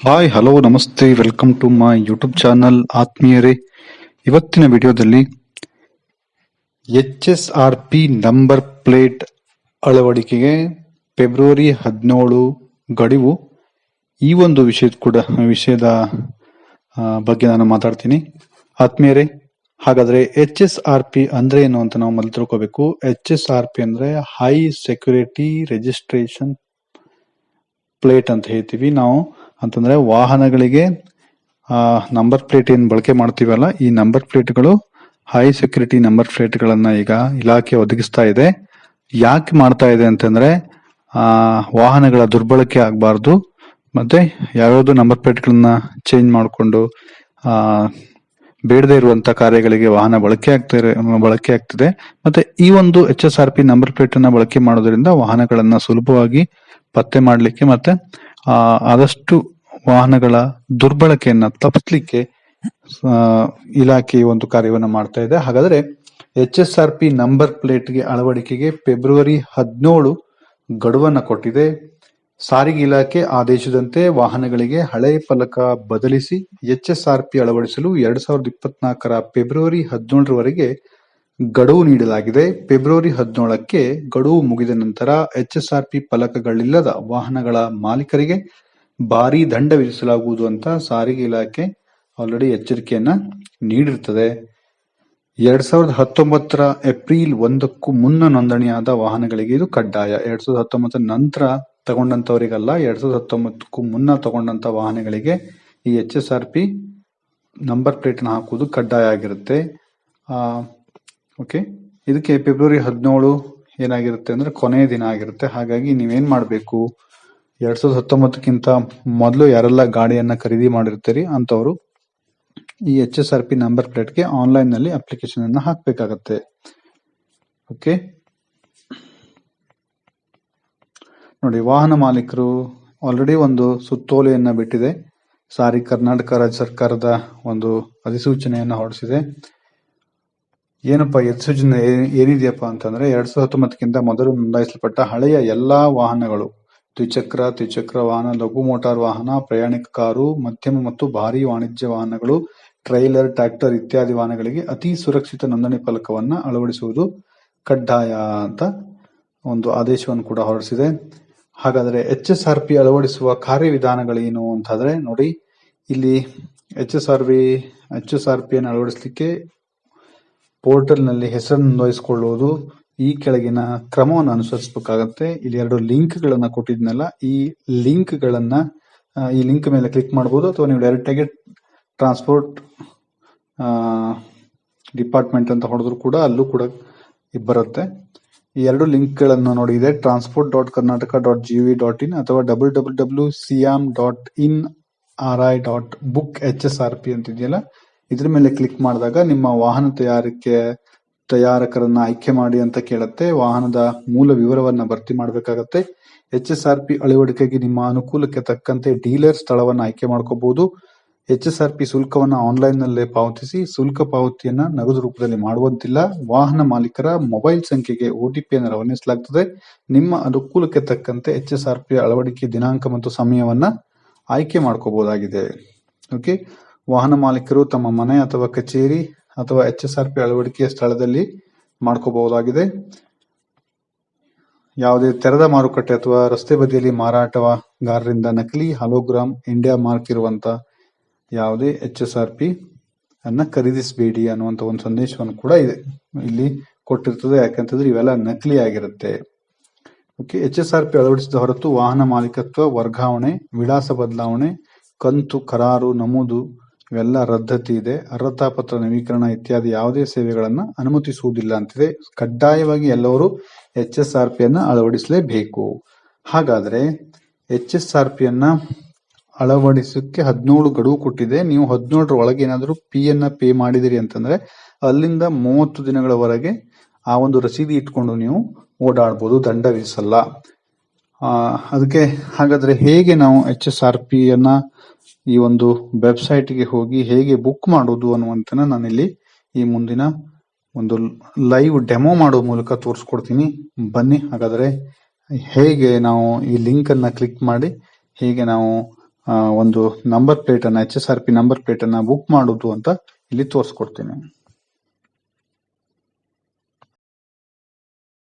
Hi hello ನಮಸ್ತೆ welcome to my YouTube channel ಆತ್ಮೀಯರೇ ಇವತ್ತಿನ ವಿಡಿಯೋದಲ್ಲಿ H S R P number plate ಅಳವಡಿಕೆಗೆ ಫೆಬ್ರವರಿ ಹದಿನೇಳು ಗಡಿವು ಈ ಒಂದು ವಿಷಯದ ಕೂಡ ವಿಷಯದ ಬಗ್ಗೆ ನಾನು ಮಾತಾಡ್ತೀನಿ. ಆತ್ಮೀಯರೇ ಹಾಗಾದ್ರೆ ಎಚ್ ಎಸ್ ಆರ್ ಪಿ ಅಂದ್ರೆ ಏನು ಅಂತ ನಾವು ಮೊದಲು ತಿಳ್ಕೋಬೇಕು. ಎಚ್ ಎಸ್ ಆರ್ ಪಿ ಅಂದ್ರೆ ಹೈ ಸೆಕ್ಯೂರಿಟಿ ರಿಜಿಸ್ಟ್ರೇಷನ್ ಪ್ಲೇಟ್ ಅಂತ ಹೇಳ್ತೀವಿ ನಾವು. ಅಂತಂದ್ರೆ ವಾಹನಗಳಿಗೆ ನಂಬರ್ ಪ್ಲೇಟ್ ಏನು ಬಳಕೆ ಮಾಡ್ತೀವಲ್ಲ ಈ ನಂಬರ್ ಪ್ಲೇಟ್ಗಳು ಹೈ ಸೆಕ್ಯೂರಿಟಿ ನಂಬರ್ ಪ್ಲೇಟ್ಗಳನ್ನ ಈಗ ಇಲಾಖೆ ಒದಗಿಸ್ತಾ ಇದೆ. ಯಾಕೆ ಮಾಡ್ತಾ ಇದೆ ಅಂತಂದ್ರೆ ಆ ವಾಹನಗಳ ದುರ್ಬಳಕೆ ಆಗಬಾರ್ದು ಮತ್ತೆ ಯಾವ್ಯಾವ್ದು ನಂಬರ್ ಪ್ಲೇಟ್ಗಳನ್ನ ಚೇಂಜ್ ಮಾಡಿಕೊಂಡು ಆ ಬೇಡದೆ ಇರುವಂತ ಕಾರ್ಯಗಳಿಗೆ ವಾಹನ ಬಳಕೆ ಆಗ್ತಾ ಬಳಕೆ ಆಗ್ತಿದೆ. ಮತ್ತೆ ಈ ಒಂದು H S R P number plate ಅನ್ನ ಬಳಕೆ ಮಾಡೋದ್ರಿಂದ ವಾಹನಗಳನ್ನ ಸುಲಭವಾಗಿ ಪತ್ತೆ ಮಾಡಲಿಕ್ಕೆ ಮತ್ತೆ ಆ, ಆದಷ್ಟು ವಾಹನಗಳ ದುರ್ಬಳಕೆಯನ್ನ ತಪ್ಪಿಸ್ಲಿಕ್ಕೆ ಇಲಾಖೆ ಒಂದು ಕಾರ್ಯವನ್ನ ಮಾಡ್ತಾ ಇದೆ. ಹಾಗಾದ್ರೆ H S R P number ಪ್ಲೇಟ್ಗೆ ಅಳವಡಿಕೆಗೆ ಫೆಬ್ರವರಿ ಹದಿನೇಳು ಗಡುವನ್ನ ಕೊಟ್ಟಿದೆ. ಸಾರಿಗೆ ಇಲಾಖೆ ಆದೇಶದಂತೆ ವಾಹನಗಳಿಗೆ ಹಳೆ ಫಲಕ ಬದಲಿಸಿ ಎಚ್ ಎಸ್ ಆರ್ ಪಿ ಅಳವಡಿಸಲು ಎರಡ್ ಸಾವಿರದ ಇಪ್ಪತ್ನಾಲ್ಕರ ಫೆಬ್ರವರಿ ಹದಿನೇಳರವರೆಗೆ ಗಡುವು ನೀಡಲಾಗಿದೆ. ಫೆಬ್ರವರಿ ಹದಿನೇಳಕ್ಕೆ ಗಡುವು ಮುಗಿದ ನಂತರ ಎಚ್ಎಸ್ಆರ್ಪಿ ಫಲಕಗಳಿಲ್ಲದ ವಾಹನಗಳ ಮಾಲೀಕರಿಗೆ ಭಾರೀ ದಂಡ ವಿಧಿಸಲಾಗುವುದು ಅಂತ ಸಾರಿಗೆ ಇಲಾಖೆ ಆಲ್ರೆಡಿ ಎಚ್ಚರಿಕೆಯನ್ನ ನೀಡಿರುತ್ತದೆ ಎರಡ್ ಸಾವಿರದ ಹತ್ತೊಂಬತ್ತರ ಏಪ್ರಿಲ್ ಒಂದಕ್ಕೂ ಮುನ್ನ ನೋಂದಣಿಯಾದ ವಾಹನಗಳಿಗೆ ಇದು ಕಡ್ಡಾಯ. ಎರಡ್ ಸಾವಿರದ ಹತ್ತೊಂಬತ್ತರ ನಂತರ ತಗೊಂಡಂತವರಿಗಲ್ಲ, ಎರಡ್ ಸಾವಿರದ ಹತ್ತೊಂಬತ್ತಕ್ಕೂ ಮುನ್ನ ತಗೊಂಡಂತ ವಾಹನಗಳಿಗೆ ಈ H S R P number ಪ್ಲೇಟ್ನ ಹಾಕುವುದು ಕಡ್ಡಾಯ ಆಗಿರುತ್ತೆ. ಆ ಓಕೆ ಇದಕ್ಕೆ ಫೆಬ್ರವರಿ ಹದಿನೇಳು ಏನಾಗಿರುತ್ತೆ ಅಂದ್ರೆ ಕೊನೆಯ ದಿನ ಆಗಿರುತ್ತೆ. ಹಾಗಾಗಿ ನೀವೇನ್ ಮಾಡಬೇಕು? ಎರಡ್ ಸಾವಿರದ ಹತ್ತೊಂಬತ್ತಕ್ಕಿಂತ ಮೊದಲು ಯಾರೆಲ್ಲ ಗಾಡಿಯನ್ನ ಖರೀದಿ ಮಾಡಿರ್ತೀರಿ ಅಂತವರು ಈ H S R P number ಪ್ಲೇಟ್ಗೆ ಆನ್ಲೈನ್ನಲ್ಲಿ ಅಪ್ಲಿಕೇಶನ್ ಅನ್ನ ಹಾಕಬೇಕಾಗತ್ತೆ. ಓಕೆ ನೋಡಿ, ವಾಹನ ಮಾಲೀಕರು ಆಲ್ರೆಡಿ ಒಂದು ಸುತ್ತೋಲೆಯನ್ನ ಬಿಟ್ಟಿದೆ. ಸಾರಿ, ಕರ್ನಾಟಕ ರಾಜ್ಯ ಸರ್ಕಾರದ ಒಂದು ಅಧಿಸೂಚನೆಯನ್ನ ಹೊರಡಿಸಿದೆ. ಏನಪ್ಪಾ ಅಧಿಸೂಚನೆ ಸೂಚನೆ ಏನಿದೆಯಪ್ಪ ಅಂತಂದ್ರೆ ಎರಡ್ ಸಾವಿರದ ಹತ್ತೊಂಬತ್ತಕ್ಕಿಂತ ಮೊದಲು ನೋಂದಾಯಿಸಲ್ಪಟ್ಟ ಹಳೆಯ ಎಲ್ಲಾ ವಾಹನಗಳು. ದ್ವಿಚಕ್ರ, ತ್ರಿಚಕ್ರ ವಾಹನ, ಲಘು ಮೋಟಾರ್ ವಾಹನ, ಪ್ರಯಾಣಿಕ ಕಾರು, ಮಧ್ಯಮ ಮತ್ತು ಭಾರಿ ವಾಣಿಜ್ಯ ವಾಹನಗಳು, ಟ್ರೈಲರ್, ಟ್ರ್ಯಾಕ್ಟರ್ ಇತ್ಯಾದಿ ವಾಹನಗಳಿಗೆ ಅತಿ ಸುರಕ್ಷಿತ ನೋಂದಣಿ ಫಲಕವನ್ನ ಅಳವಡಿಸುವುದು ಕಡ್ಡಾಯ ಅಂತ ಒಂದು ಆದೇಶವನ್ನು ಕೂಡ ಹೊರಡಿಸಿದೆ. ಹಾಗಾದ್ರೆ ಎಚ್ ಎಸ್ ಆರ್ ಪಿ ಅಳವಡಿಸುವ ಕಾರ್ಯವಿಧಾನಗಳೇನು ಅಂತಂದ್ರೆ ನೋಡಿ, ಇಲ್ಲಿ H S R V H S R P ಅನ್ನು ಅಳವಡಿಸಲಿಕ್ಕೆ ಪೋರ್ಟಲ್ನಲ್ಲಿ ಹೆಸರನ್ನು ನೋಂದಾಯಿಸಿಕೊಳ್ಳುವುದು ಈ ಕೆಳಗಿನ ಕ್ರಮವನ್ನು ಅನುಸರಿಸಬೇಕಾಗತ್ತೆ. ಇಲ್ಲಿ ಎರಡು ಲಿಂಕ್ ಗಳನ್ನ ಕೊಟ್ಟಿದ್ನಲ್ಲ, ಈ ಲಿಂಕ್ ಗಳನ್ನ ಈ ಲಿಂಕ್ ಮೇಲೆ ಕ್ಲಿಕ್ ಮಾಡಬಹುದು ಅಥವಾ ನೀವು ಡೈರೆಕ್ಟ್ ಆಗಿ ಟ್ರಾನ್ಸ್ಪೋರ್ಟ್ ಡಿಪಾರ್ಟ್ಮೆಂಟ್ ಅಂತ ಹೊಡೆದ್ರು ಕೂಡ ಅಲ್ಲೂ ಕೂಡ ಬರುತ್ತೆ. ಈ ಎರಡು ಲಿಂಕ್ಗಳನ್ನು ನೋಡಿ ಇದೆ transport dot Karnataka dot G V dot in ಅಥವಾ double double W SIAM dot in R I dot book H S R P ಅಂತ ಇದೆಯಲ್ಲ ಇದ್ರ ಮೇಲೆ ಕ್ಲಿಕ್ ಮಾಡಿದಾಗ ನಿಮ್ಮ ವಾಹನ ತಯಾರಿಕೆ ತಯಾರಕರನ್ನ ಆಯ್ಕೆ ಮಾಡಿ ಅಂತ ಕೇಳುತ್ತೆ. ವಾಹನದ ಮೂಲ ವಿವರವನ್ನ ಭರ್ತಿ ಮಾಡಬೇಕಾಗತ್ತೆ. ಎಚ್ ಎಸ್ ಆರ್ ಪಿ ಅಳವಡಿಕೆಗೆ ನಿಮ್ಮ ಅನುಕೂಲಕ್ಕೆ ತಕ್ಕಂತೆ ಡೀಲರ್ ಸ್ಥಳವನ್ನ ಆಯ್ಕೆ ಮಾಡ್ಕೋಬಹುದು. ಎಚ್ ಎಸ್ ಆರ್ ಪಿ ಶುಲ್ಕವನ್ನ ಆನ್ಲೈನ್ ನಲ್ಲೇ ಪಾವತಿಸಿ, ಶುಲ್ಕ ಪಾವತಿಯನ್ನ ನಗದು ರೂಪದಲ್ಲಿ ಮಾಡುವಂತಿಲ್ಲ. ವಾಹನ ಮಾಲೀಕರ ಮೊಬೈಲ್ ಸಂಖ್ಯೆಗೆ ಒಟಿಪಿಯನ್ನು ರವಾನಿಸಲಾಗುತ್ತದೆ ನಿಮ್ಮ ಅನುಕೂಲಕ್ಕೆ ತಕ್ಕಂತೆ ಎಚ್ ಎಸ್ ಆರ್ ಪಿ ಅಳವಡಿಕೆ ದಿನಾಂಕ ಮತ್ತು ಸಮಯವನ್ನ ಆಯ್ಕೆ ಮಾಡ್ಕೋಬಹುದಾಗಿದೆ. ಓಕೆ ವಾಹನ ಮಾಲೀಕರು ತಮ್ಮ ಮನೆ ಅಥವಾ ಕಚೇರಿ ಅಥವಾ ಎಚ್ ಎಸ್ ಆರ್ ಪಿ ಅಳವಡಿಕೆಯ ಸ್ಥಳದಲ್ಲಿ ಮಾಡ್ಕೋಬಹುದಾಗಿದೆ. ಯಾವುದೇ ತೆರೆದ ಮಾರುಕಟ್ಟೆ ಅಥವಾ ರಸ್ತೆ ಬದಿಯಲ್ಲಿ ಮಾರಾಟಗಾರರಿಂದ ನಕಲಿ ಹಾಲೋಗ್ರಾಮ್ ಇಂಡಿಯಾ ಮಾರ್ಕ್ ಇರುವಂತ ಯಾವುದೇ ಎಚ್ ಎಸ್ ಆರ್ ಪಿ ಅನ್ನ ಖರೀದಿಸಬೇಡಿ ಅನ್ನುವಂತ ಒಂದು ಸಂದೇಶವನ್ನು ಕೂಡ ಇದೆ. ಇಲ್ಲಿ ಕೊಟ್ಟಿರ್ತದೆ. ಯಾಕಂತಂದ್ರೆ ಇವೆಲ್ಲ ನಕಲಿ ಆಗಿರುತ್ತೆ. Okay H S R P ಅಳವಡಿಸಿದ ಹೊರತು ವಾಹನ ಮಾಲೀಕತ್ವ ವರ್ಗಾವಣೆ, ವಿಳಾಸ ಬದಲಾವಣೆ, ಕಂತು, ಕರಾರು, ನಮೂದು ಇವೆಲ್ಲ ರದ್ದತಿ ಇದೆ. ಅರ್ಹತಾ ಪತ್ರ ನವೀಕರಣ ಇತ್ಯಾದಿ ಯಾವುದೇ ಸೇವೆಗಳನ್ನು ಅನುಮತಿಸುವುದಿಲ್ಲ ಅಂತಿದೆ. ಕಡ್ಡಾಯವಾಗಿ ಎಲ್ಲರೂ ಎಚ್ ಎಸ್ ಆರ್ ಪಿ ಅನ್ನ ಅಳವಡಿಸಲೇಬೇಕು. ಹಾಗಾದ್ರೆ ಎಚ್ ಎಸ್ ಆರ್ ಪಿ ಅನ್ನ ಅಳವಡಿಸಕ್ಕೆ ಹದಿನೇಳು ಗಡುವು ಕೊಟ್ಟಿದೆ. ನೀವು ಹದಿನೇಳರ ಒಳಗೆ ಏನಾದರೂ ಪಿ ಅನ್ನ ಪೇ ಮಾಡಿದಿರಿ ಅಂತಂದ್ರೆ ಅಲ್ಲಿಂದ ಮೂವತ್ತು ದಿನಗಳವರೆಗೆ ಆ ಒಂದು ರಸೀದಿ ಇಟ್ಕೊಂಡು ನೀವು ಓಡಾಡ್ಬೋದು. ದಂಡ ವಿಧಿಸಲ್ಲ. ಅದಕ್ಕೆ ಹಾಗಾದ್ರೆ ಹೇಗೆ ನಾವು ಎಚ್ ಎಸ್ ಆರ್ ಪಿ ಅನ್ನ ಈ ಒಂದು ವೆಬ್ಸೈಟ್ಗೆ ಹೋಗಿ ಹೇಗೆ ಬುಕ್ ಮಾಡೋದು ಅನ್ನುವಂತನ ನಾನಿಲ್ಲಿ ಈ ಮುಂದಿನ ಒಂದು ಲೈವ್ ಡೆಮೋ ಮಾಡೋ ಮೂಲಕ ತೋರಿಸ್ಕೊಡ್ತೀನಿ. ಬನ್ನಿ, ಹಾಗಾದ್ರೆ ಹೇಗೆ ನಾವು ಈ ಲಿಂಕ್ ಅನ್ನ ಕ್ಲಿಕ್ ಮಾಡಿ ಹೇಗೆ ನಾವು ಒಂದು ನಂಬರ್ ಪ್ಲೇಟ್ ಅನ್ನ H S R P number plate ಅನ್ನ ಬುಕ್ ಮಾಡೋದು ಅಂತ ಇಲ್ಲಿ ತೋರಿಸ್ಕೊಡ್ತೀನಿ.